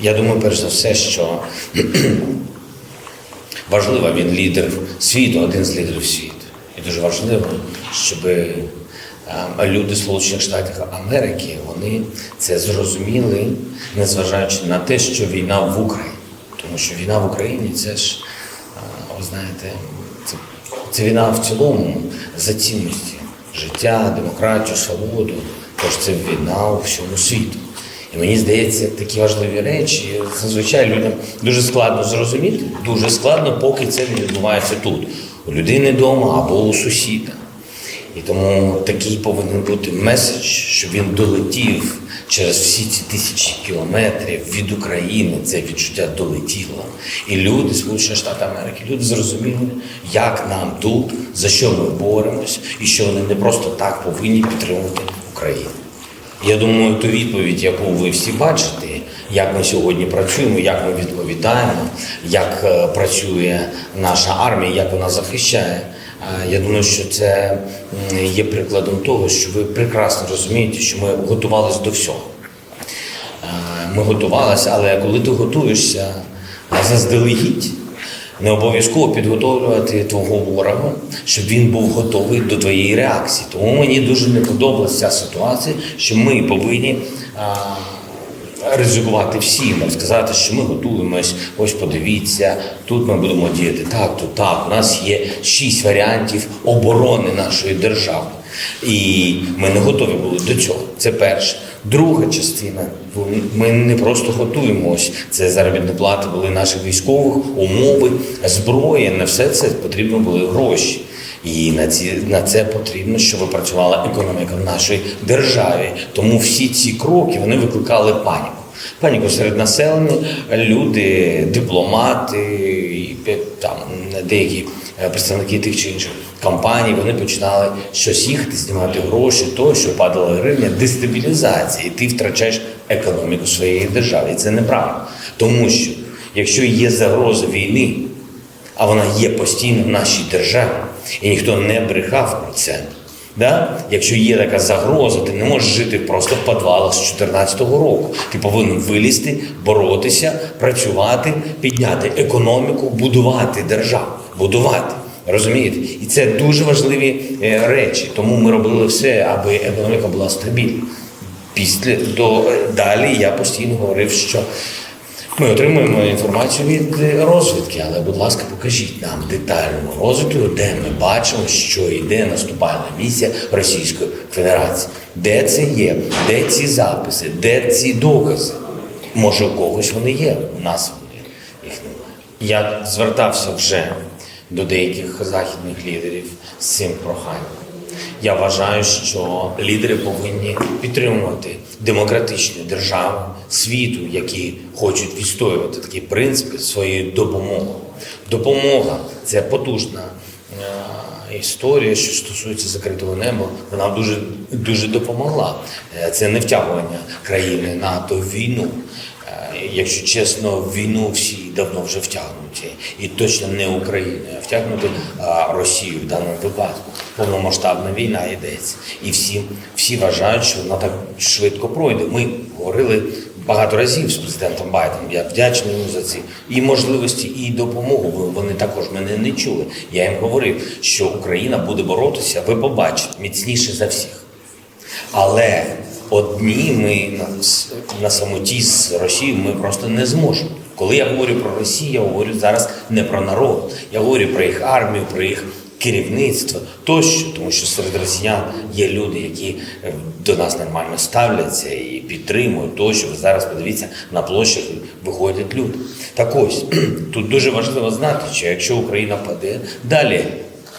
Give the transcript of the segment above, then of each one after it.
Я думаю, перш за все, що важливо, він лідер світу, один з лідерів світу. І дуже важливо, щоб е, люди Сполучених Штатів Америки вони це зрозуміли, незважаючи на те, що війна в Україні. Тому що війна в Україні це ж, е, ви знаєте, це, це війна в цілому за цінності життя, демократію, свободу. Тож це війна у всьому світу. І мені здається, такі важливі речі зазвичай людям дуже складно зрозуміти, дуже складно, поки це не відбувається тут, у людини вдома або у сусіда. І тому такий повинен бути меседж, щоб він долетів через всі ці тисячі кілометрів від України. Це відчуття долетіло. І люди, Сполучені Штати Америки, люди зрозуміли, як нам тут, за що ми боремось, і що вони не просто так повинні підтримувати Україну. Я думаю, ту відповідь, яку ви всі бачите, як ми сьогодні працюємо, як ми відповідаємо, як е, працює наша армія, як вона захищає. е, Я думаю, що це є прикладом того, що ви прекрасно розумієте, що ми готувалися до всього. Е, Ми готувалися, але коли ти готуєшся заздалегідь, не обов'язково підготовлювати твого ворога, щоб він був готовий до твоєї реакції. Тому мені дуже не подобалася ця ситуація, що ми повинні а, ризикувати всім, сказати, що ми готуємось, ось подивіться, тут ми будемо діяти так, тут так. У нас є шість варіантів оборони нашої держави. І ми не готові були до цього. Це перше. Друга частина. Ми не просто готуємось. Це заробітні плати були наших військових, умови, зброя. На все це потрібно були гроші. І на ці на це потрібно, щоб працювала економіка в нашій державі. Тому всі ці кроки вони викликали паніку. Паніку серед населення, люди, дипломати, і там деякі е, представники тих чи інших компаній, вони починали щось їхати, знімати гроші, то що падала гривня, дестабілізація, і ти втрачаєш економіку своєї держави. І це неправильно. Тому що якщо є загроза війни, а вона є постійно в нашій державі, і ніхто не брехав про це. Да? Якщо є така загроза, ти не можеш жити просто в підвалах з 2014 року. Ти повинен вилізти, боротися, працювати, підняти економіку, будувати державу, будувати. Розумієте? І це дуже важливі е, речі. Тому ми робили все, аби економіка була стабільна. Після до далі я постійно говорив, що ми отримуємо інформацію від е, розвідки, але, будь ласка, покажіть нам детальну розвідку, де ми бачимо, що йде наступальна місія Російської Федерації. Де це є, де ці записи, де ці докази? Може, у когось вони є, у нас вони їх немає. Я звертався вже до деяких західних лідерів з цим проханням. Я вважаю, що лідери повинні підтримувати демократичні держави світу, які хочуть відстоювати такі принципи своєю допомогою. Допомога це потужна е, історія, що стосується закритого неба. Вона дуже дуже допомогла. Е, Це не втягування країни НАТО в війну. Е, Якщо чесно, війну всі давно вже втягнуті, і точно не Україна, а втягнути Росію в даному випадку. Повномасштабна війна йдеться, і всі, всі вважають, що вона так швидко пройде. Ми говорили багато разів з президентом Байденом. Я вдячний йому за ці і можливості, і допомогу. Вони також мене не чули. Я їм говорив, що Україна буде боротися. Ви побачите міцніше за всіх. Але одні ми на, на самоті з Росією ми просто не зможемо. Коли я говорю про Росію, я говорю зараз не про народ, я говорю про їх армію, про їх керівництво тощо, тому що серед росіян є люди, які е, до нас нормально ставляться і підтримують тощо. Ви зараз подивіться на площах виходять люди. Так ось тут дуже важливо знати, що якщо Україна паде, далі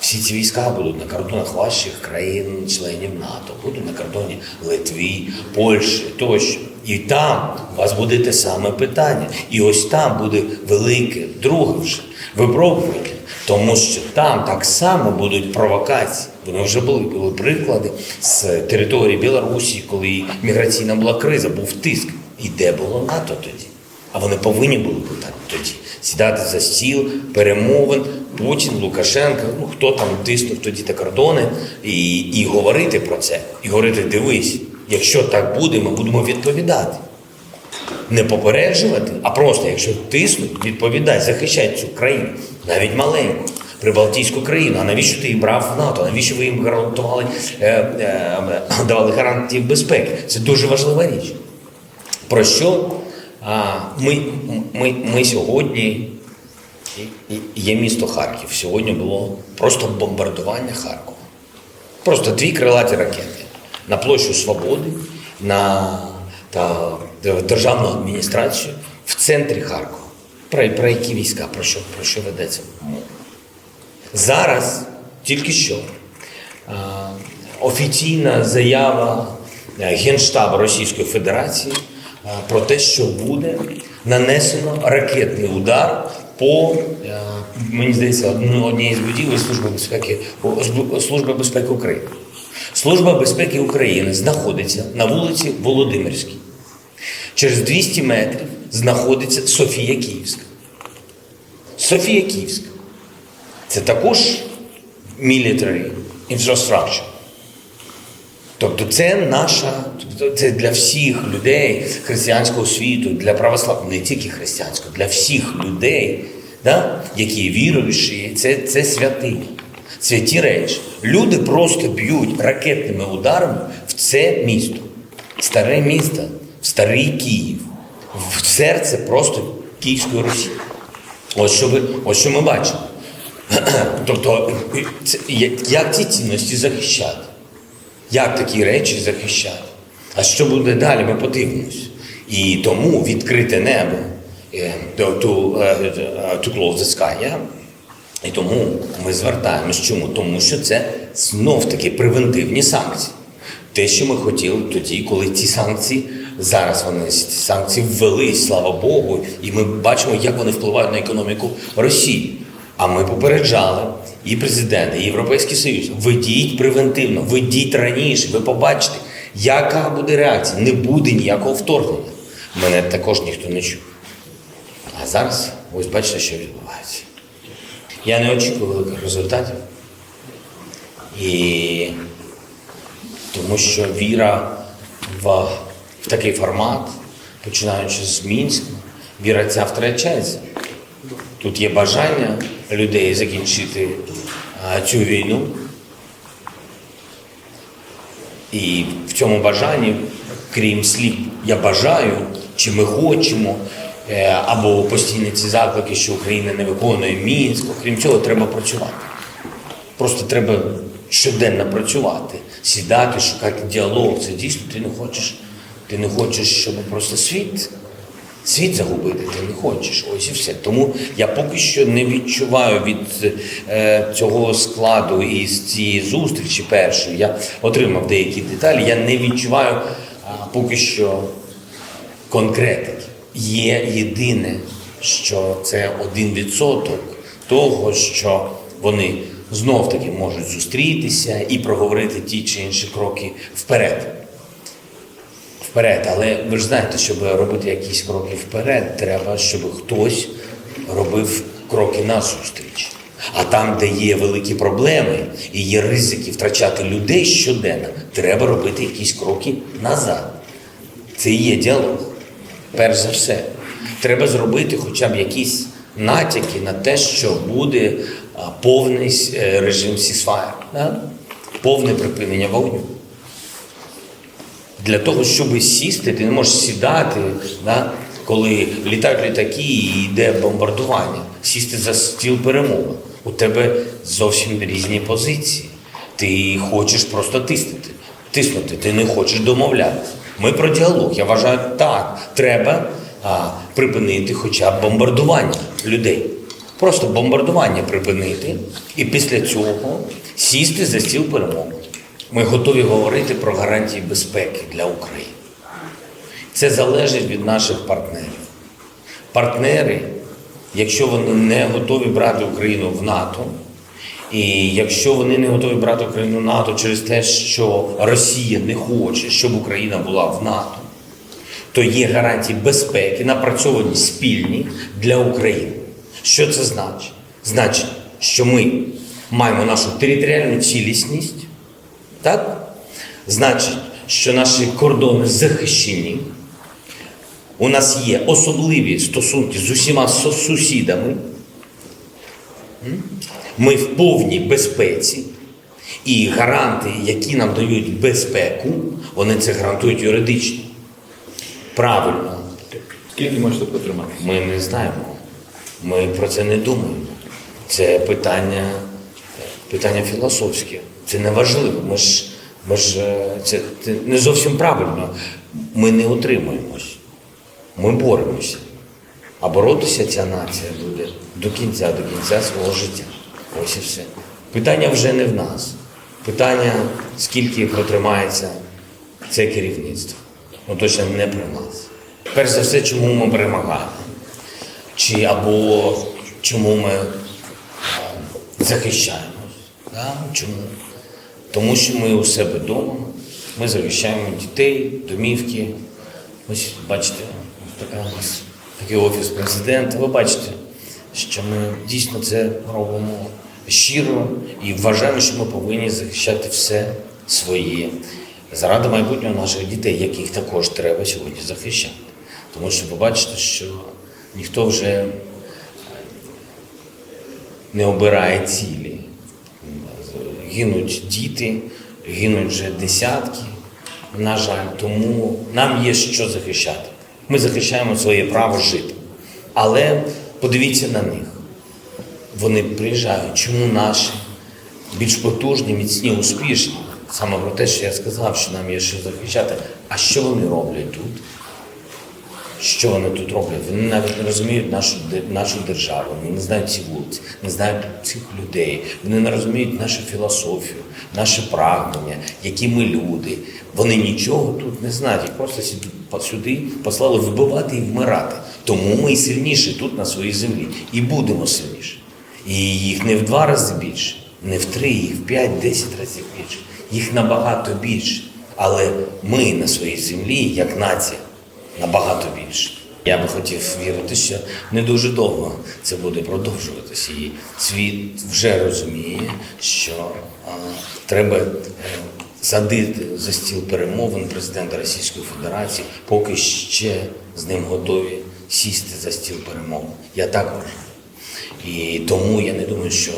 всі ці війська будуть на кордонах ваших країн-членів НАТО, будуть на кордоні Литві, Польщі тощо. І там у вас буде те саме питання. І ось там буде велике, друге вже випробування, тому що там так само будуть провокації. Вони вже були, були приклади з території Білорусі, коли міграційна була криза, був тиск. І де було НАТО тоді? А вони повинні були бути тоді сідати за стіл, перемовин, Путін, Лукашенко, ну хто там тиснув тоді та кордони, і, і говорити про це. І говорити: дивись, якщо так буде, ми будемо відповідати. не попереджувати, а просто, якщо тиснуть, відповідай, захищай цю країну, навіть маленьку, прибалтійську країну. А навіщо ти її брав в НАТО? Навіщо ви їм гарантували, е, е, давали гарантії безпеки? Це дуже важлива річ. Про що ми, ми, ми сьогодні є місто Харків. Сьогодні було просто бомбардування Харкова. Просто дві крилаті ракети на площу Свободи, на та, державну адміністрацію в центрі Харкова. Про, про які війська, про що, про що ведеться мова? Зараз, тільки що, офіційна заява е, Генштабу Російської Федерації про те, що буде нанесено ракетний удар по, е, мені здається, одній з будівель Служби безпеки, Служби безпеки України. Служба безпеки України знаходиться на вулиці Володимирській. Через 200 метрів знаходиться Софія Київська. Софія Київська. Це також military infrastructure. Тобто це наша, тобто це для всіх людей християнського світу, для православних, не тільки християнського, для всіх людей, да, які віруючі, це, це святи, святі речі. Люди просто б'ють ракетними ударами в це місто, старе місто, в старий Київ, в серце просто Київської Росії. Ось що, ви, ось що ми бачимо. Тобто, як- як ці цінності захищати? Як такі речі захищати? А що буде далі, ми подивимось. І тому відкрите небо to, close the? І тому ми звертаємось. Чому? Тому що це знов таки превентивні санкції. Те, що ми хотіли тоді, коли ці санкції, зараз вони ці санкції ввели, слава Богу, і ми бачимо, як вони впливають на економіку Росії. А ми попереджали і президент, і Європейський Союз. Ведіть превентивно, ведіть раніше. Ви побачите, яка буде реакція. Не буде ніякого вторгнення. Мене також ніхто не чув. А зараз ось бачите, що відбувається. Я не очікую великих результатів. І тому що віра в, в такий формат, починаючи з Мінська, віра ця втрачається. Тут є бажання людей закінчити цю війну. І в цьому бажанні, крім слів, я бажаю, чи ми хочемо, е, або постійні ці заклики, що Україна не виконує Мінськ, крім цього, треба працювати. Просто треба щоденно працювати, сідати, шукати діалог. Це дійсно ти не хочеш. Ти не хочеш, щоб просто світ, світ загубити, ти не хочеш. Ось і все. Тому я поки що не відчуваю від е, цього складу і з цієї зустрічі першої. Я отримав деякі деталі. Я не відчуваю а, поки що конкретики. Є єдине, що це один відсоток того, що вони знов таки можуть зустрітися і проговорити ті чи інші кроки вперед. Вперед, але ви ж знаєте, щоб робити якісь кроки вперед, треба, щоб хтось робив кроки назустріч. А там, де є великі проблеми і є ризики втрачати людей щоденно, треба робити якісь кроки назад. Це і є діалог. Перш за все, треба зробити хоча б якісь натяки на те, що буде повний е, режим да? повне припинення вогню. Для того, щоб сісти, ти не можеш сідати, да? коли літають літаки і йде бомбардування, сісти за стіл перемови. У тебе зовсім різні позиції. Ти хочеш просто тиснути. Тиснути, ти не хочеш домовлятися. Ми про діалог. Я вважаю, так, треба а, припинити хоча б бомбардування людей. Просто бомбардування припинити і після цього сісти за стіл перемоги. Ми готові говорити про гарантії безпеки для України. Це залежить від наших партнерів. Партнери, якщо вони не готові брати Україну в НАТО, і якщо вони не готові брати Україну в НАТО через те, що Росія не хоче, щоб Україна була в НАТО, то є гарантії безпеки, напрацьовані спільні для України. Що це значить? Значить, що ми маємо нашу територіальну цілісність, так? Значить, що наші кордони захищені. У нас є особливі стосунки з усіма сусідами. Ми в повній безпеці. І гаранти, які нам дають безпеку, вони це гарантують юридично. Правильно. Скільки можете протримати? Ми не знаємо. Ми про це не думаємо. Це питання, питання філософське. Це не важливо. Ми ж, ми ж е, це, це не зовсім правильно. Ми не утримуємось. Ми боремося. А боротися ця нація буде до кінця, до кінця свого життя. Ось і все. Питання вже не в нас. Питання, скільки протримається це керівництво. Ну точно не при нас. Перш за все, чому ми перемагаємо? Чи або чому ми е, захищаємось? Да? Чому? Тому що ми у себе вдома, ми захищаємо дітей, домівки. Ось бачите, така у нас такий офіс президента. Ви бачите, що ми дійсно це робимо щиро і вважаємо, що ми повинні захищати все своє заради майбутнього наших дітей, яких також треба сьогодні захищати. Тому що ви бачите, що ніхто вже не обирає цілі. Гинуть діти, гинуть вже десятки. На жаль, тому нам є що захищати. Ми захищаємо своє право жити. Але подивіться на них. Вони приїжджають. Чому наші більш потужні, міцні, успішні? Саме про те, що я сказав, що нам є що захищати. А що вони роблять тут? Що вони тут роблять? Вони навіть не розуміють нашу, нашу державу, вони не знають ці вулиці, не знають цих людей, вони не розуміють нашу філософію, наше прагнення, які ми люди. Вони нічого тут не знають. Їх просто сюди- послали вбивати і вмирати. Тому ми сильніші тут на своїй землі. І будемо сильніші. І їх не в два рази більше, не в три, їх в п'ять, десять разів більше. Їх набагато більше. Але ми на своїй землі, як нація, набагато більше. Я би хотів вірити, що не дуже довго це буде продовжуватися. І світ вже розуміє, що а, треба е, садити за стіл перемовин президента Російської Федерації, поки ще з ним готові сісти за стіл перемовин. Я так вважаю. І тому я не думаю, що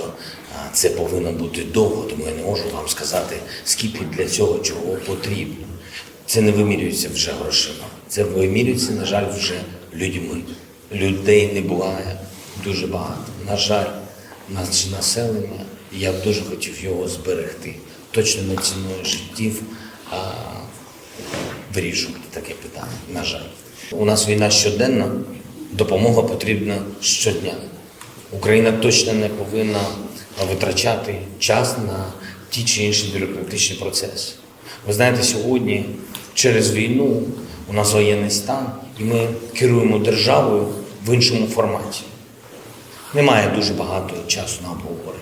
це повинно бути довго, тому я не можу вам сказати, скільки для цього чого потрібно. Це не вимірюється вже грошима. Це вимірюється, на жаль, вже людьми. Людей не буває дуже багато. На жаль, наше населення, я б дуже хотів його зберегти. Точно не ціною життів а, вирішувати таке питання. На жаль. У нас війна щоденна, допомога потрібна щодня. Україна точно не повинна витрачати час на ті чи інші бюрократичні процеси. Ви знаєте, сьогодні через війну у нас воєнний стан, і ми керуємо державою в іншому форматі. Немає дуже багато часу на обговорення.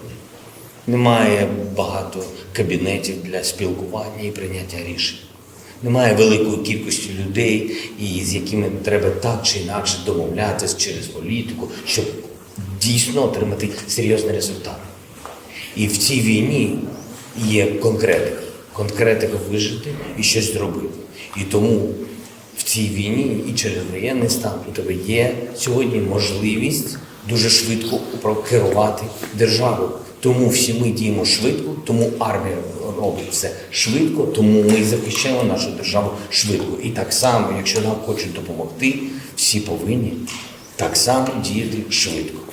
Немає багато кабінетів для спілкування і прийняття рішень. Немає великої кількості людей, з якими треба так чи інакше домовлятися через політику, щоб дійсно отримати серйозний результат. І в цій війні є конкретика. Конкретика вижити і щось зробити. І тому цій війні і через воєнний стан у тебе є сьогодні можливість дуже швидко керувати державою. Тому всі ми діємо швидко, тому армія робить все швидко, тому ми захищаємо нашу державу швидко. І так само, якщо нам хочуть допомогти, всі повинні так само діяти швидко.